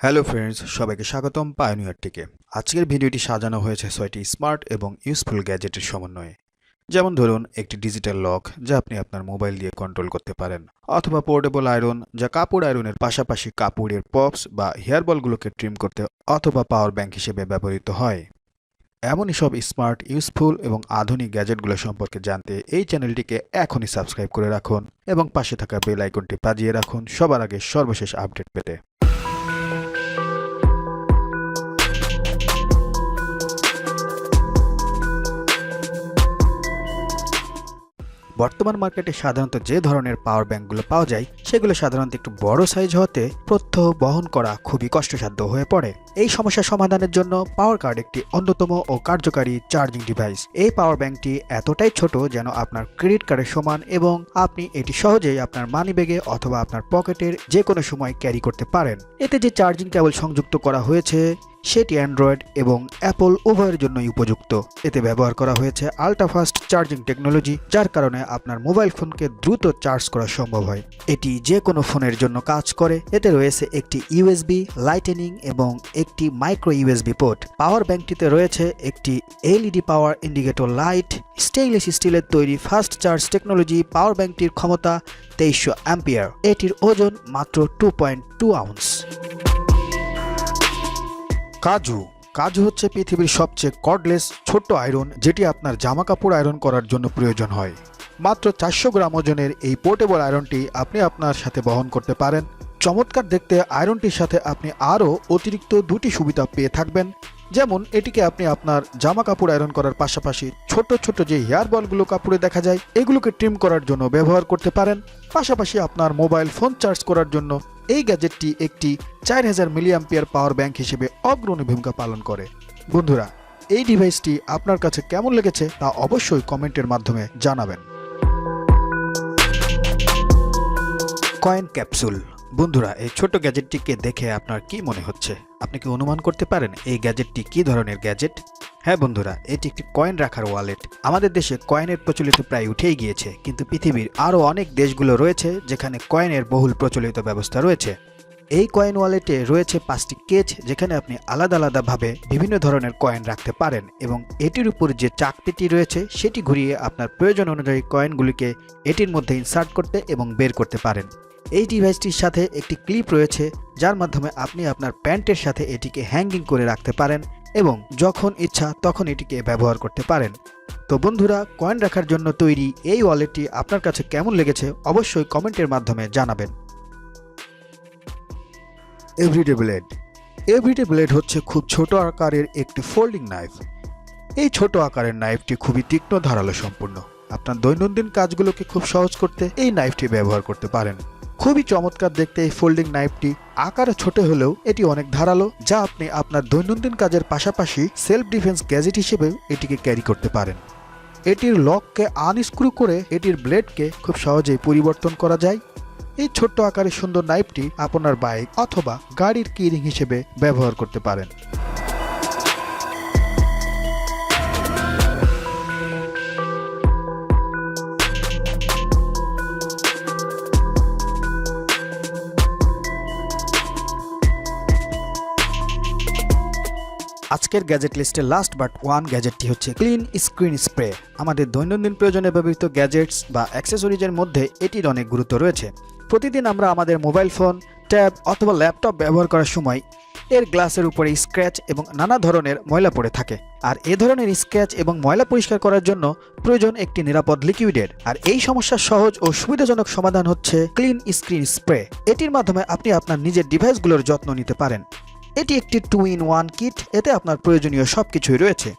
Hello friends সবাইকে স্বাগতম pioneer আজকের ভিডিওটি সাজানো হয়েছে ছয়টি স্মার্ট এবং ইউজফুল গ্যাজেটের সমন্বয়ে। যেমন ধরুন, একটি ডিজিটাল লক যা আপনি আপনার মোবাইল দিয়ে কন্ট্রোল করতে পারেন, অথবা পোর্টেবল আয়রন যা কাপড় আয়রনের পাশাপাশি কাপড়ের পপস বা হেয়ার বলগুলোকে ট্রিম করতে অথবা পাওয়ার ব্যাংক হিসেবে ব্যবহৃত হয়। এমনই সব স্মার্ট ইউজফুল এবং আধুনিক গ্যাজেটগুলো সম্পর্কে জানতে এই চ্যানেলটিকে এখনই সাবস্ক্রাইব করে রাখুন এবং পাশে থাকা বেল আইকনটি বাজিয়ে রাখুন সবার আগে সর্বশেষ আপডেট পেতে। বর্তমান মার্কেটে সাধারণত যে ধরনের পাওয়ার ব্যাংকগুলো পাওয়া যায়, সেগুলো সাধারণত একটু বড় সাইজ হতে প্রত্যহ বহন করা খুবই কষ্টসাধ্য হয়ে পড়ে। এই সমস্যা সমাধানের জন্য পাওয়ার কার্ড একটি অন্যতম ও কার্যকারী চার্জিং ডিভাইস এই পাওয়ার ব্যাংকটি এতটাই ছোট যেন আপনার ক্রেডিট কার্ডের সমান এবং আপনি এটি সহজেই আপনার মানি ব্যাগে অথবা আপনার পকেটের যে কোনো সময় ক্যারি করতে পারেন। এতে যে চার্জিং কেবল সংযুক্ত করা হয়েছে সেটি অ্যান্ড্রয়েড এবং অ্যাপল উভয়ের জন্যই উপযুক্ত। এতে ব্যবহার করা হয়েছে আল্ট্রাফাস্ট চার্জিং টেকনোলজি যার কারণে আপনার মোবাইল ফোনকে দ্রুত চার্জ করা সম্ভব হয়। এটি যে কোনো ফোনের জন্য কাজ করে। এতে রয়েছে একটি ইউএসবি লাইটেনিং এবং একটি মাইক্রো ইউএসবি পোর্ট পাওয়ার ব্যাংকটিতে রয়েছে একটি LED power indicator light stainless স্টিলের তৈরি ফাস্ট চার্জ টেকনোলজি পাওয়ার ব্যাংকটির ক্ষমতা তেইশশো অ্যাম্পিয়ার এটির ওজন মাত্র টু পয়েন্ট টু আউন্স কাজু। কাজু হচ্ছে পৃথিবীর সবচেয়ে কর্ডলেস ছোট্ট আয়রন যেটি আপনার জামা কাপড় আয়রন করার জন্য প্রয়োজন হয়। মাত্র চারশো গ্রাম ওজনের এই পোর্টেবল আয়রনটি আপনি আপনার সাথে বহন করতে পারেন। চমৎকার দেখতে আয়রনটির সাথে আপনি আরও অতিরিক্ত দুটি সুবিধা পেয়ে থাকবেন। যেমন, এটিকে আপনি আপনার জামা কাপড় আয়রন করার পাশাপাশি ছোট ছোট যে হেয়ার বলগুলো কাপড়ে দেখা যায়, এগুলোকে ট্রিম করার জন্য ব্যবহার করতে পারেন। পাশাপাশি আপনার মোবাইল ফোন চার্জ করার জন্য এই গ্যাজেটটি একটি চার হাজার মিলিয়াম্পিয়ার পাওয়ার ব্যাংক হিসেবে অগ্রণী ভূমিকা পালন করে। বন্ধুরা, এই ডিভাইসটি আপনার কাছে কেমন লেগেছে তা অবশ্যই কমেন্টের মাধ্যমে জানাবেন। কয়েন ক্যাপসুল বন্ধুরা, এই ছোট গ্যাজেটটিকে দেখে আপনার কি মনে হচ্ছে? আপনি কি অনুমান করতে পারেন এই গ্যাজেটটি কি ধরনের গ্যাজেট? হ্যাঁ বন্ধুরা, এটি একটি কয়েন রাখার ওয়ালেট। আমাদের দেশে কয়েনের প্রচলিত প্রায় উঠেই গিয়েছে, কিন্তু পৃথিবীর আরও অনেক দেশগুলো রয়েছে যেখানে কয়েনের বহুল প্রচলিত ব্যবস্থা রয়েছে। এই কয়েন ওয়ালেটে রয়েছে পাঁচটি কেচ যেখানে আপনি আলাদা আলাদাভাবে বিভিন্ন ধরনের কয়েন রাখতে পারেন এবং এটির উপর যে চাকতিটি রয়েছে, সেটি ঘুরিয়ে আপনার প্রয়োজন অনুযায়ী কয়েনগুলিকে এটির মধ্যে ইনসার্ট করতে এবং বের করতে পারেন। এই ডিভাইসটির সাথে একটি ক্লিপ রয়েছে যার মাধ্যমে আপনি আপনার প্যান্টের সাথে এটিকে হ্যাঙ্গিং করে রাখতে পারেন এবং যখন ইচ্ছা তখন এটিকে ব্যবহার করতে পারেন। তো বন্ধুরা কয়েন রাখার জন্য তৈরি এই ওয়ালেটটি আপনার কাছে কেমন লেগেছে অবশ্যই কমেন্টের মাধ্যমে জানাবেন। এভরিডে ব্লেড এভরিডে ব্লেড হচ্ছে খুব ছোট আকারের একটি ফোল্ডিং নাইফ এই ছোট আকারের নাইফটি খুবই তীক্ষ্ণ ধারালো সম্পূর্ণ। আপনার দৈনন্দিন কাজগুলোকে খুব সহজ করতে এই নাইফটি ব্যবহার করতে পারেন। খুবই চমৎকার দেখতে এই ফোল্ডিং নাইফটি আকারে ছোট হলেও এটি অনেক ধারালো, যা আপনি আপনার দৈনন্দিন কাজের পাশাপাশি সেলফ ডিফেন্স গ্যাজেট হিসেবেও এটিকে ক্যারি করতে পারেন। এটির লককে আনস্ক্রু করে এটির ব্লেডকে খুব সহজেই পরিবর্তন করা যায়। এই ছোট্ট আকারের সুন্দর নাইফটি আপনার বাইক অথবা গাড়ির কিরিং হিসেবে ব্যবহার করতে পারেন। আজকের গ্যাজেট লিস্টে লাস্ট বাট ওয়ান গ্যাজেটটি হচ্ছে ক্লিন স্ক্রিন স্প্রে আমাদের দৈনন্দিন প্রয়োজনে ব্যবহৃত গ্যাজেটস বা অ্যাক্সেসরিজের মধ্যে এটির অনেক গুরুত্ব রয়েছে। প্রতিদিন আমরা আমাদের মোবাইল ফোন ট্যাব অথবা ল্যাপটপ ব্যবহার করার সময় এর গ্লাসের উপরে স্ক্র্যাচ এবং নানা ধরনের ময়লা পড়ে থাকে। আর এ ধরনের স্ক্র্যাচ এবং ময়লা পরিষ্কার করার জন্য প্রয়োজন একটি নিরাপদ লিকুইডের আর এই সমস্যার সহজ ও সুবিধাজনক সমাধান হচ্ছে ক্লিন স্ক্রিন স্প্রে এটির মাধ্যমে আপনি আপনার নিজের ডিভাইসগুলোর যত্ন নিতে পারেন। এটি একটি টু ইন ওয়ান কিট, এতে আপনার প্রয়োজনীয় সব কিছুই রয়েছে।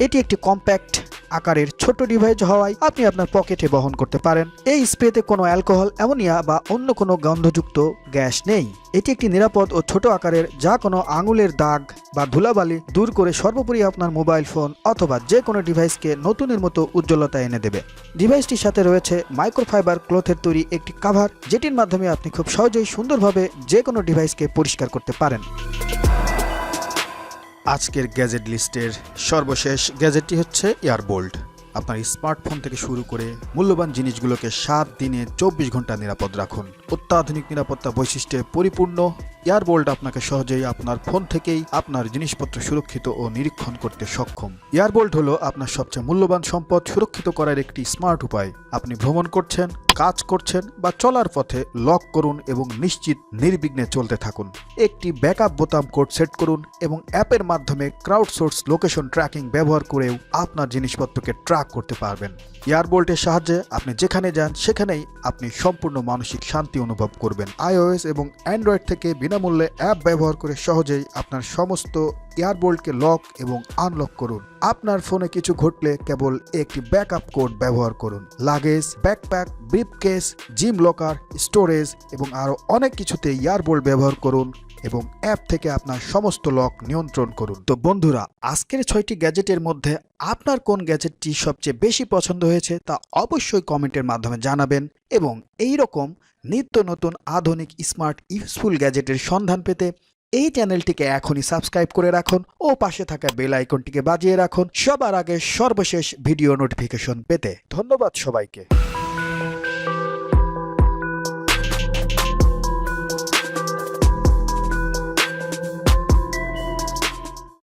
এটি একটি কম্প্যাক্ট আকারের ছোট ডিভাইস হওয়ায় আপনি আপনার পকেটে বহন করতে পারেন। এই স্প্রেতে কোনো অ্যালকোহল, অ্যামোনিয়া বা অন্য কোনো গন্ধযুক্ত গ্যাস নেই। এটি একটি নিরাপদ ও ছোট আকারের যা কোনো আঙুলের দাগ বা ধুলাবালি দূর করে সর্বোপরি আপনার মোবাইল ফোন অথবা যে কোনো ডিভাইসকে নতুনের মতো উজ্জ্বলতা এনে দেবে। ডিভাইসটির সাথে রয়েছে মাইক্রোফাইবার ক্লথের তৈরি একটি কাভার, যেটির মাধ্যমে আপনি খুব সহজেই সুন্দরভাবে যে কোনো ডিভাইসকে পরিষ্কার করতে পারেন। আজকের গ্যাজেট লিস্টের সর্বশেষ গ্যাজেটটি হচ্ছে এয়ারবোল্ট। আপনার স্মার্টফোন থেকে শুরু করে মূল্যবান জিনিসগুলোকে সাত দিনে চব্বিশ ঘণ্টা নিরাপদ রাখুন। অত্যাধুনিক নিরাপত্তা বৈশিষ্ট্যে পরিপূর্ণ এয়ারবোল্ট আপনাকে সহজেই আপনার ফোন থেকেই আপনার জিনিসপত্র সুরক্ষিত ও নিরীক্ষণ করতে সক্ষম। এয়ারবোল্ট হলো আপনার সবচেয়ে মূল্যবান সম্পদ সুরক্ষিত করার একটি স্মার্ট উপায়। আপনি ভ্রমণ করছেন, কাজ করছেন বা চলার পথে লক করুন এবং নিশ্চিত নির্বিঘ্নে চলতে থাকুন। একটি ব্যাকআপ বোতাম কোড সেট করুন এবং অ্যাপের মাধ্যমে ক্রাউড সোর্স লোকেশন ট্র্যাকিং ব্যবহার করেও আপনার জিনিসপত্রকে ট্র্যাক করতে পারবেন। এয়ারবোল্টের সাহায্যে আপনি যেখানে যান, সেখানেই আপনি সম্পূর্ণ মানসিক শান্তি অনুভব করবেন। আইওএস এবং অ্যান্ড্রয়েড থেকে বিনামূল্যে অ্যাপ ব্যবহার করে সহজেই আপনার সমস্ত এয়ারবোল্টকে লক এবং আনলক করুন। আপনার ফোনে কিছু ঘটলে কেবল একটি ব্যাকআপ কোড ব্যবহার করুন। Luggage, backpack, briefcase, gym locker, storage এবং আরও অনেক কিছুতে এয়ারবোল্ট ব্যবহার করুন। এবং অ্যাপ থেকে আপনার সমস্ত লক নিয়ন্ত্রণ করুন। তো বন্ধুরা, আজকের ছয়টি গ্যাজেটের মধ্যে আপনার কোন গ্যাজেটটি সবচেয়ে বেশি পছন্দ হয়েছে তা অবশ্যই কমেন্টের মাধ্যমে জানাবেন এবং এই রকম নিত্য নতুন আধুনিক স্মার্ট ইউজফুল গ্যাজেটের সন্ধান পেতে এই চ্যানেলটিকে এখনই সাবস্ক্রাইব করে রাখুন ও পাশে থাকা বেল আইকনটিকে বাজিয়ে রাখুন সবার আগে সর্বশেষ ভিডিও নোটিফিকেশন পেতে। ধন্যবাদ সবাইকে।